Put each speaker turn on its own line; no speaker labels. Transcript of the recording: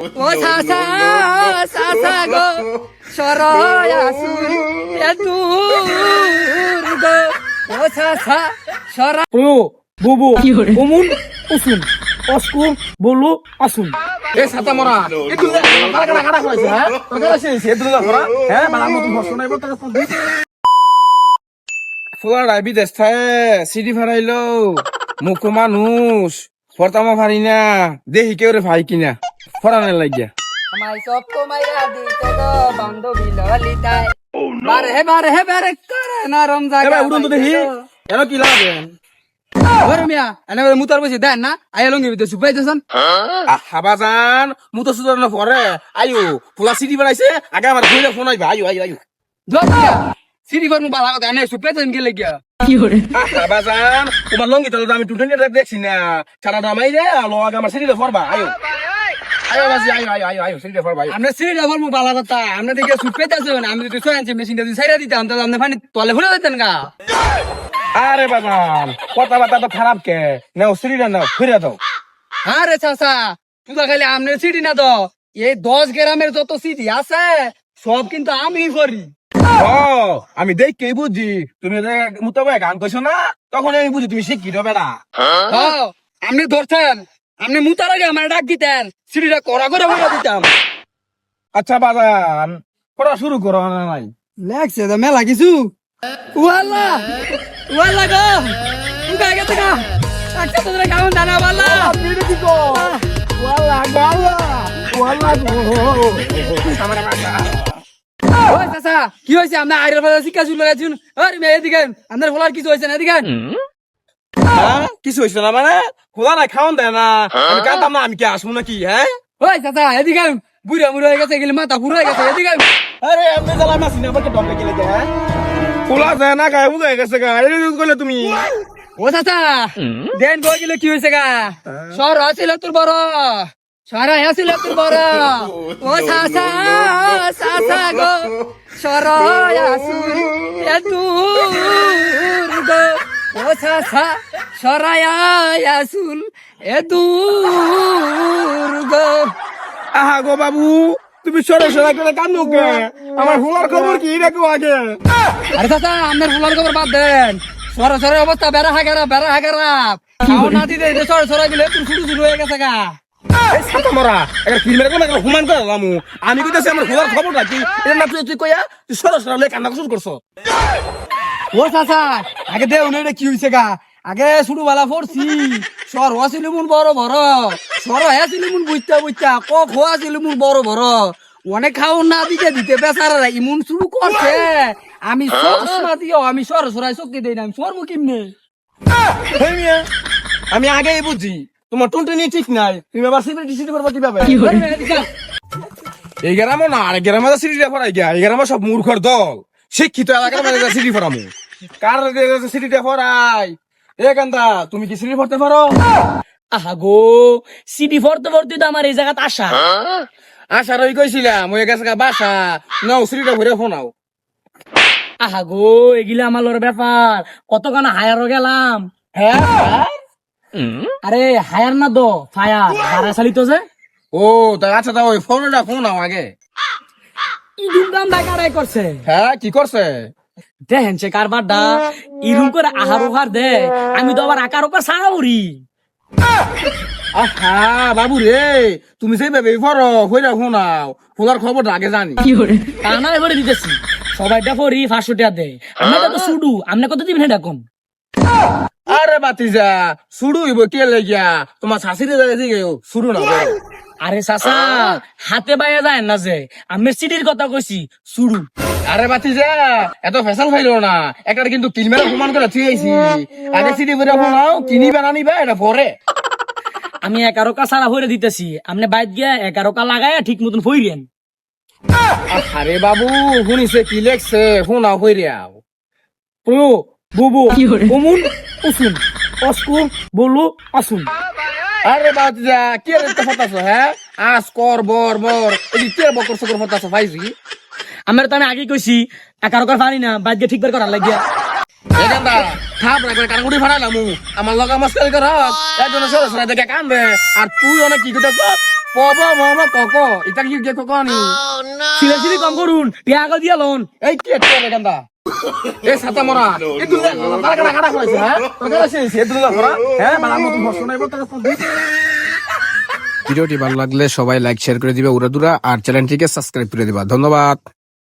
ও সাসা সাসা গো সরয় আসুন এ দূর গো ও সাসা সরা
প্রো বুবু উমুন উসুন অস্কু বলু আসুন।
এ সাতা মরা। এ তুই কাটা কাটা কাটা কইছ হ্যাঁ? তোকে তুই হ্যাঁ? মত ফুয়ার আইবি দেশে সিডি ফারাইলো মুখ মানুষ। ফরতামা ফারি না দেহি কেউ রে ভাই কিনা। ফরানে লাগিয়া।
আমায় সব তো মাইরা দিতে গো বান্ধবী ললিতায় বারে হে বারে বারে করে নরম জায়গা
এবার উড়ুন তো দেখি এনো? কি
ওরে মিয়া এনে মুতার বসে দেন না আয়া লঙ্গি ভিতরে সুপাই দেন
হাবাজান মু তো সুদর না পরে আয়ো ফুলা সিডি বানাইছে আগে আমার ঘুরে ফোন আইবা আয়ো আয়ো আয়ো
সিরি ফর মু বালা কথা এনে সুপাই দেন গেলে গিয়া
তোমার লঙ্গি আমি টুটেন দেখছি না। সারা দামাই রে আলো আমার সিডিতে ফরবা আয়ো। আয়ো বাসি আয়ো আয়ো আয়ো আয়ো সিডিতে ফরবা আয়ো।
আমরা সিরি ফর মু বালা কথা আমরা দেখে আমি যদি সোয়ান মেশিনটা যদি সাইরা দিতাম তাহলে আপনি পানি তলে ফুলে দিতেন গা।
আরে বাজান কথা বার্তা তো খারাপ কে? নাও সিডিটা নাও ফিরে দাও।
আরে চাচা তুই খালি আমনের সিটি না তো এই দশ গ্রামের যত সিটি আছে সব কিন্তু আমি করি।
ও আমি দেখকে বুঝি। তুমি মুতাবে গান কইছো না তখন আমি বুঝি তুমি শিক্ষিত বেড়া।
হ্যাঁ, আপনি ধরছেন আপনি মুতার আগে আমার ডাক দিতেন সিটিটা করা করে বলে দিতাম।
আচ্ছা বাজান পড়া শুরু করো না নাই
লাগছে তো মেলা কিছু। ওয়াল্লা ওয়াল্লা গো উগা গেছে গা আচ্ছা তোদের কেমন জানা বাল্লা
ওয়ালা গালা ওয়ালা গো।
ওই চাচা কি হয়েছে আপনার আইরের বাজার শিক্ষা শুরু লাগাইছুন আরে মেয়ে এদিকে আপনার ফলার কিছু হয়েছে না এদিকে
হ্যাঁ? কিছু হয়েছে না মানে? খোলা না খাওন দেয় না। আমি কাঁদতাম না আমি কি আসব নাকি হ্যাঁ?
ওই চাচা এদিকে বুড়া মুড়া হয়ে গেছে গেলে মাথা পুরো হয়ে গেছে এদিকে
আরে আমি জ্বালা মাসি না আমাকে ডমকে গেলে হ্যাঁ? খোলা যায় না গায়ে বুঝে গেছে গা। এটা ইউজ করলে তুমি।
ও চাচা দেন গেলে কি হয়েছে গা? সর আছিল তোর বড়। সর আছিল তোর বড়। ও চাচা চাচা গো। সর আসুন এ দূর গো। ও চাচা সরাই আসুন এ দূর গো।
আহা গো বাবু তুমি সরে সরে করে কান্দো কে? আমার হোলার খবর কি দেখো আগে?
আরে চাচা আপনার ফুলার খবর বাদ দেন। সরে সরে অবস্থা বেড়া হাগারা বেড়া হাগারা। খাও না দিতে সর সরাই গেলে তুমি শুরু শুরু হয়ে গেছে গা।
আমি কইতাছি খবর রাখি। এটা কইয়া তুই সরে সরে কান্না শুরু করছ।
ও চাচা, আগে দে উনি কি হইছে গা? আগে শুরু বালা পড়ছি সর হছিল মুন বড় বড়। সর হয়েছিল মুন বুঝতে বুঝতে ক খোয়া ছিল মুন বড় বড়। অনেক খাও না, দিতে দিতে বেচারা ইমুন শুরু করছে। আমি সবসময় দিও, আমি সর সরাই শক্তি দেই না, আমি সর মুখিমনে
হেই আমি আগেই বুঝি। তোমার টুনটুনি ঠিক নাই। তুমি আবার সিবিটি সিটি করবা কীভাবে? এই গ্রামও না আর গ্রামে সিটি ফরাই গিয়া এই গ্রামে সব মূর্খর দল। শিক্ষিত এলাকার মধ্যে সিটি ফরামু কার সিটিতে ফরাই এ কান্দা তুমি কি সিটি ফরতে পারো?
আহা গো সিডি ফরতে ফরতে তো আমার এই জায়গাত আসা
আশা রই কইছিলাম ওই গেছে গা বাসা। নাও সিটিটা ঘুরে ফোনাও।
আহা গো এগুলা আমার ব্যাপার। কতখান হায়ারও গেলাম। হ্যাঁ? আরে হায়ার না দো ফায়ার। ভাড়া চালিত যে।
ও তা আচ্ছা তা ওই ফোনটা ফোনাও আগে?
ইরুম দাম ডাকারাই করছে।
হ্যাঁ কি করছে?
দেখেন সে কারবারটা। ইরুম করে আহার ওহার দে। আমি তো আবার আকার ওকার সারা উড়ি।
আহা বাবু রে তুমি সেই ভেবে ফরো হইরা ফোনাও ফোনার খবরটা আগে জানি।
কানায় করে দিতেছি। সবাইটা পাঁচশো টাকা দে। আমরা তো শুডু আপনি কত দিবেন এটা কম?
বাতিজা, শুরু হইব কে লাগিয়া? তোমার শাশুড়ি দিকে শুরু না
আরে হাতে যায় না যে। আমি সিটির কথা কইছি, শুরু।
আরে এত ফেসাল না। একটা কিন্তু কিলমেরা প্রমাণ করে আগে সিটি ফোনাও কিনিবা না নিবা, এটা পরে।
আমি একারোকা সারা ভরে দিতেছি। আপনি বাইর গিয়া একারোকা লাগায় ঠিক মতন ফইরেন
আরে বাবু, শুনিছে কি লেখছে ফোনাও হইরিয়াও
প্রো বুবু উমুন উসুন। অস্কু বলু আসুন।
আরে কে রে তো ফতাছো হ্যাঁ? আস কর বর বর। এই কে বকর সকর ফতাছো পাইছি
আমার তো আমি আগে কইছি একারোকার পারি না গিয়া ঠিক করে করার লাগিয়া।
এখানটা থাপ রাখবে কানগুড়ি ফাড়ালাম আমার লগা মাস্কারি কর একজন সরে সরে দেখে কান্দে। আর তুই অনেক কি করতেছ? পব মম কক এটা কি কে। কক নি
সিলে সিলি কম করুন টিয়া আগল দিয়া লোন।
এই কে এ সাতা মরা এ দুলা কাটা কাটা কাটা কইছে হ্যাঁ তোকে আছে সে দুলা করা হ্যাঁ বালা মত ফসল নাইব তোকে ভিডিওটি ভালো লাগলে সবাই লাইক শেয়ার করে দিবে উড়াদুরা আর চ্যানেলটিকে সাবস্ক্রাইব করে দিবা ধন্যবাদ